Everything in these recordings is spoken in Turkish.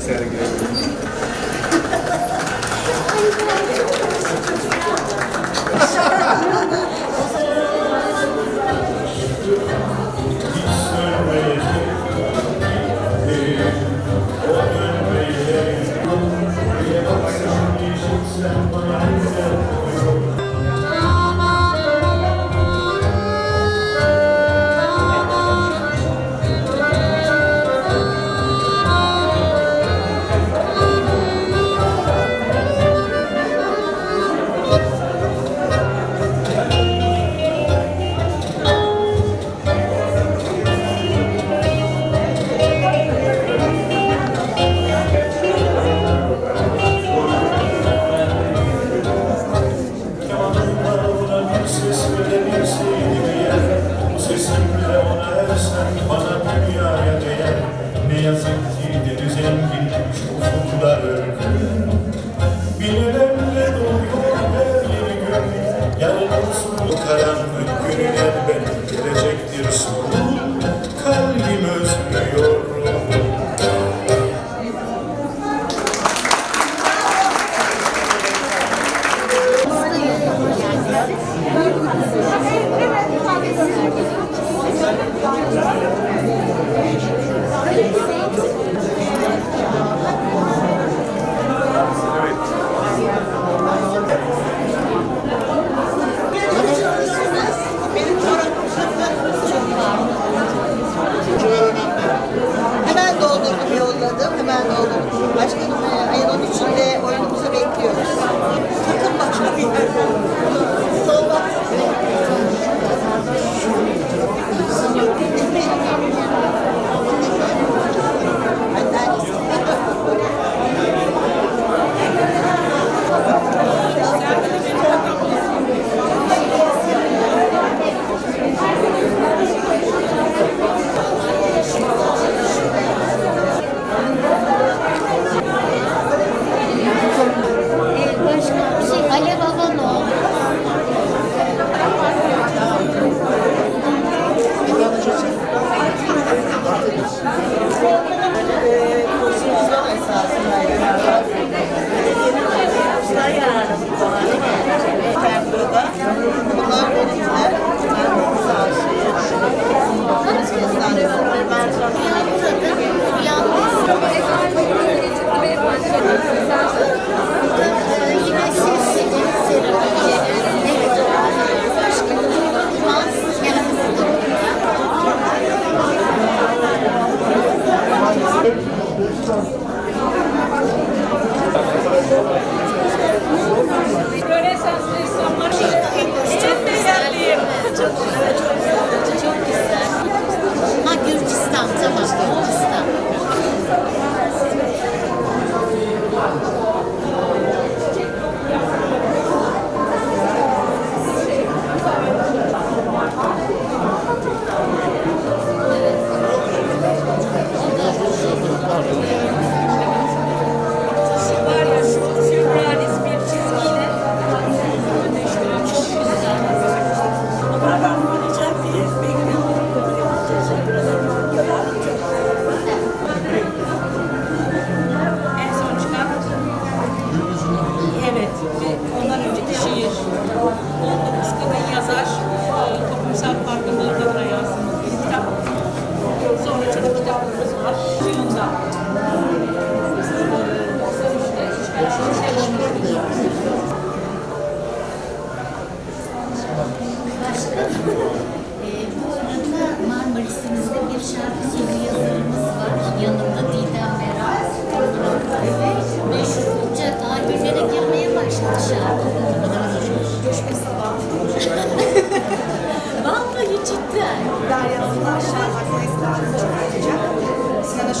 said again.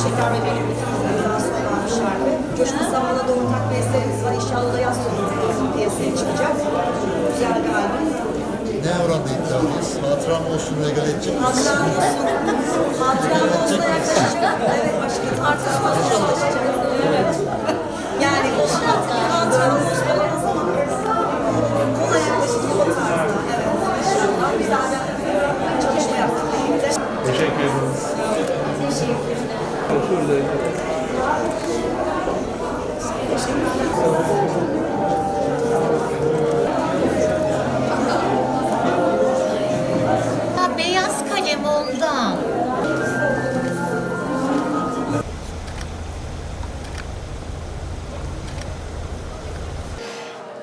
şeker ve benim imzası olan bir şarkı. Coşkun Saman'a da ortak bir eserimiz var. İnşallah yaz sonunda piyasaya çıkacak. Güzel bir albüm. Ne oranda iddialıyız? Hatıram olsun regal edecek miyiz? Hatıram olsun. Hatıram olsun yaklaşacak. Evet aşkın artık çalışacak. Evet. Yani onun hatıram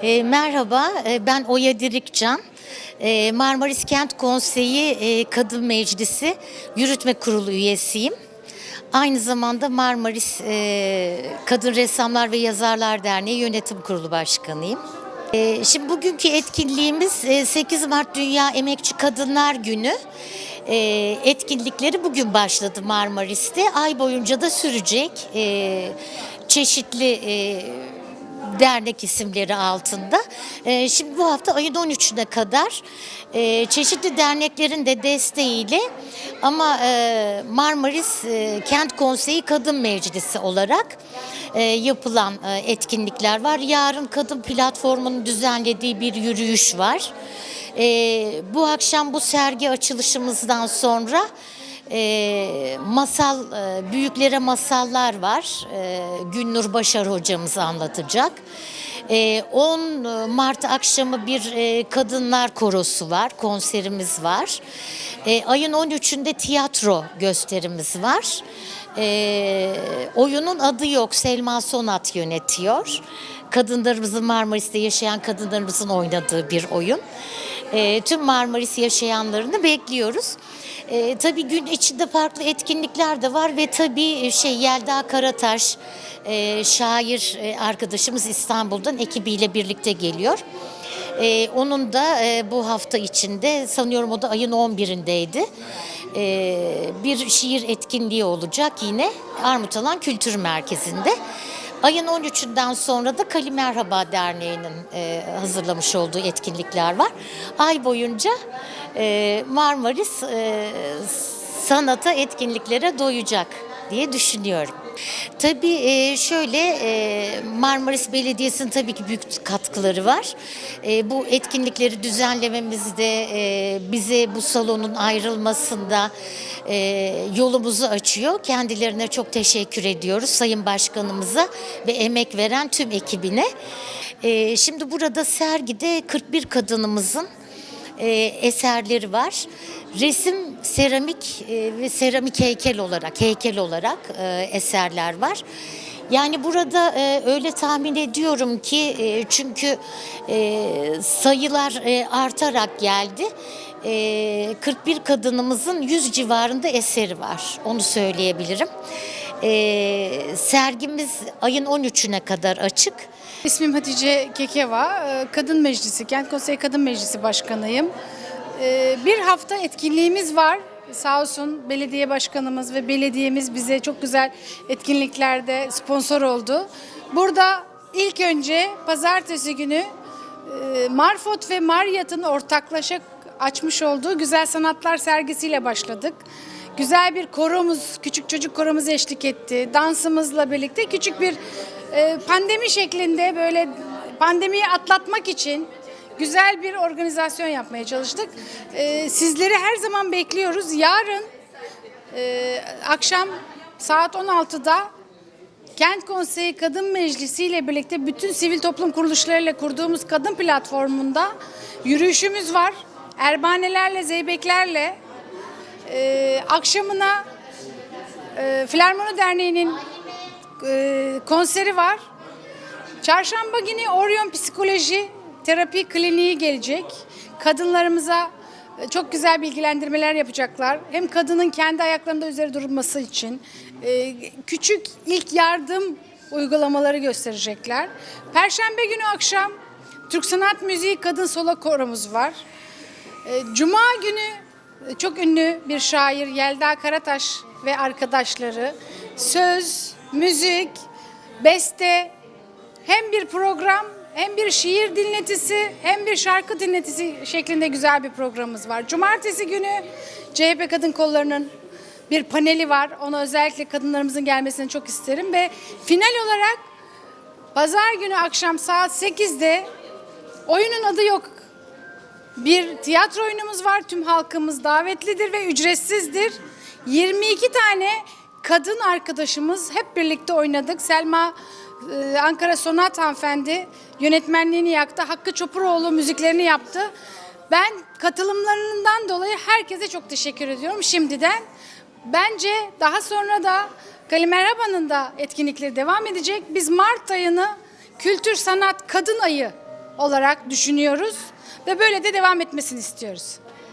E, merhaba, e, ben Oya Dirikcan. E, Marmaris Kent Konseyi e, Kadın Meclisi Yürütme Kurulu üyesiyim. Aynı zamanda Marmaris e, Kadın Ressamlar ve Yazarlar Derneği Yönetim Kurulu Başkanıyım. E, şimdi bugünkü etkinliğimiz e, 8 Mart Dünya Emekçi Kadınlar Günü. E, etkinlikleri bugün başladı Marmaris'te. Ay boyunca da sürecek. E, çeşitli e, dernek isimleri altında. Ee, Şimdi bu hafta ayın 13'üne kadar e, çeşitli derneklerin de desteğiyle ama e, Marmaris e, Kent Konseyi Kadın Meclisi olarak yapılan etkinlikler var. Yarın Kadın Platformu'nun düzenlediği bir yürüyüş var. Bu akşam bu sergi açılışımızdan sonra e, masal e, büyüklere masallar var. E, Günnur Başar hocamız anlatacak. E, 10 Mart akşamı bir e, kadınlar korosu var, konserimiz var. E, ayın 13'ünde tiyatro gösterimiz var. E, oyunun adı yok, Selma Sonat yönetiyor. Kadınlarımızın Marmaris'te yaşayan kadınlarımızın oynadığı bir oyun. E, tüm Marmaris yaşayanlarını bekliyoruz. E, tabii gün içinde farklı etkinlikler de var ve tabii şey Yelda Karataş e, şair e, arkadaşımız İstanbul'dan ekibiyle birlikte geliyor. E, onun da e, bu hafta içinde sanıyorum o da ayın 11'indeydi. E, bir şiir etkinliği olacak yine Armutalan Kültür Merkezi'nde. Ayın 13'ünden sonra da Kali Merhaba Derneği'nin e, hazırlamış olduğu etkinlikler var. Ay boyunca e, Marmaris e, sanata etkinliklere doyacak diye düşünüyorum. Tabii e, şöyle e, Marmaris Belediyesi'nin tabii ki büyük katkıları var. E, bu etkinlikleri düzenlememizde bize bu salonun ayrılmasında yolumuzu açıyor. Kendilerine çok teşekkür ediyoruz Sayın Başkanımıza ve emek veren tüm ekibine. Şimdi burada sergide 41 kadınımızın e, eserleri var. Resim, seramik e, ve seramik heykel olarak, heykel olarak e, eserler var. Yani burada e, öyle tahmin ediyorum ki e, çünkü e, sayılar e, artarak geldi. E, 41 kadınımızın 100 civarında eseri var. Onu söyleyebilirim. E, sergimiz ayın 13'üne kadar açık. İsmim Hatice Kekeva, e, Kadın Meclisi, Kent Konseyi Kadın Meclisi Başkanıyım. E, Bir hafta etkinliğimiz var. Sağ olsun belediye başkanımız ve belediyemiz bize çok güzel etkinliklerde sponsor oldu. Burada ilk önce pazartesi günü e, Marfot ve Maryat'ın ortaklaşa açmış olduğu Güzel Sanatlar sergisiyle başladık. Güzel bir koromuz, küçük çocuk koromuz eşlik etti. Dansımızla birlikte küçük bir pandemi şeklinde böyle pandemiyi atlatmak için güzel bir organizasyon yapmaya çalıştık. E, sizleri her zaman bekliyoruz. Yarın e, akşam saat 16'da Kent Konseyi Kadın Meclisi ile birlikte bütün sivil toplum kuruluşlarıyla kurduğumuz kadın platformunda yürüyüşümüz var. Erbanelerle, zeybeklerle e, akşamına e, Filarmoni Derneği'nin e, konseri var. Çarşamba günü Orion Psikoloji Terapi Kliniği gelecek. Kadınlarımıza e, çok güzel bilgilendirmeler yapacaklar. Hem kadının kendi ayaklarında üzeri durması için e, küçük ilk yardım uygulamaları gösterecekler. Perşembe günü akşam Türk Sanat Müziği Kadın Solo Koromuz var. Cuma günü çok ünlü bir şair Yelda Karataş ve arkadaşları söz, müzik, beste hem bir program hem bir şiir dinletisi hem bir şarkı dinletisi şeklinde güzel bir programımız var. Cumartesi günü CHP Kadın Kolları'nın bir paneli var. Ona özellikle kadınlarımızın gelmesini çok isterim ve final olarak pazar günü akşam saat 8'de oyunun adı yok bir tiyatro oyunumuz var. Tüm halkımız davetlidir ve ücretsizdir. 22 tane kadın arkadaşımız hep birlikte oynadık. Selma e, Ankara Sonat hanımefendi yönetmenliğini yaptı. Hakkı Çopuroğlu müziklerini yaptı. Ben katılımlarından dolayı herkese çok teşekkür ediyorum şimdiden. Bence daha sonra da Kali Merhaba'nın da etkinlikleri devam edecek. Biz Mart ayını Kültür Sanat Kadın Ayı olarak düşünüyoruz ve böyle de devam etmesini istiyoruz.